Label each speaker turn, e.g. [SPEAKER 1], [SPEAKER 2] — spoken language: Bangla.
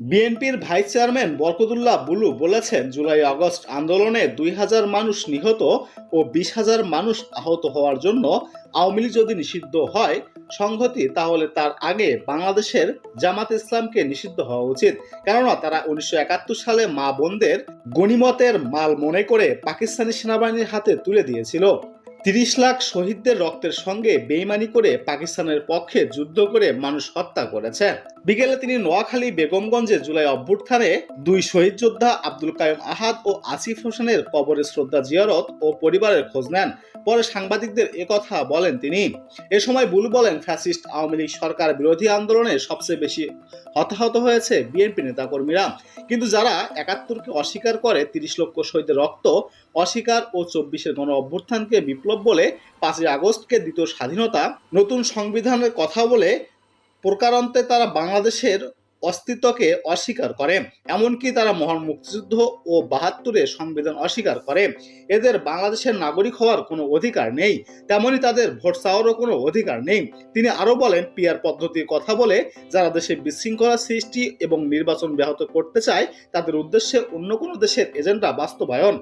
[SPEAKER 1] বিএনপির ভাইস চেয়ারম্যান বরকতুল্লাহ বুলু বলেছেন, জুলাই আগস্ট আন্দোলনে দুই হাজার মানুষ নিহত ও বিশ হাজার মানুষ আহত হওয়ার জন্য আওয়ামী লীগ যদি নিষিদ্ধ হয়, সংহতি তাহলে তার আগে বাংলাদেশের জামাত ইসলামকে নিষিদ্ধ হওয়া উচিত। কেননা তারা উনিশশো একাত্তর সালে মা বোনদের গণিমতের মাল মনে করে পাকিস্তানি সেনাবাহিনীর হাতে তুলে দিয়েছিল। তিরিশ লাখ শহীদদের রক্তের সঙ্গে বেইমানি করে পাকিস্তানের পক্ষে যুদ্ধ করে মানুষ হত্যা করেছে। বিকেলে তিনি নোয়াখালী বেগমগঞ্জে জুলাই অভ্যুত্থানে দুই শহীদ যোদ্ধা আব্দুল কায়ুম আহাদ ও আসিফ হোসেনের কবরে শ্রদ্ধা জিয়ারত ও পরিবারের খোঁজ নেন। পরে সাংবাদিকদের একথা বলেন তিনি। এ সময় বুল বলেন, ফ্যাসিস্ট আওয়ামী লীগ সরকার বিরোধী আন্দোলনে সবচেয়ে বেশি হতাহত হয়েছে বিএনপি নেতাকর্মীরা। কিন্তু যারা একাত্তরকে অস্বীকার করে তিরিশ লক্ষ শহীদের রক্ত, অস্বীকার ও চব্বিশের গণ অভ্যুত্থানকে বিপ্লব বলে পাঁচই আগস্টকে দ্বিতীয় স্বাধীনতা, নতুন সংবিধানের কথা বলে প্রকারান্তে তারা বাংলাদেশের অস্তিত্বকে অস্বীকার করে, এমনকি তারা মহান মুক্তিযুদ্ধ ও বাহাত্তরে সংবিধান অস্বীকার করে। এদের বাংলাদেশের নাগরিক হওয়ার কোনো অধিকার নেই, তেমনি তাদের ভোট চাওয়ারও কোনো অধিকার নেই। তিনি আরও বলেন, পিয়ার পদ্ধতির কথা বলে, যারা দেশে বিশৃঙ্খলা সৃষ্টি এবং নির্বাচন ব্যাহত করতে চায়, তাদের উদ্দেশ্যে অন্য কোনো দেশের এজেন্ডা বাস্তবায়ন।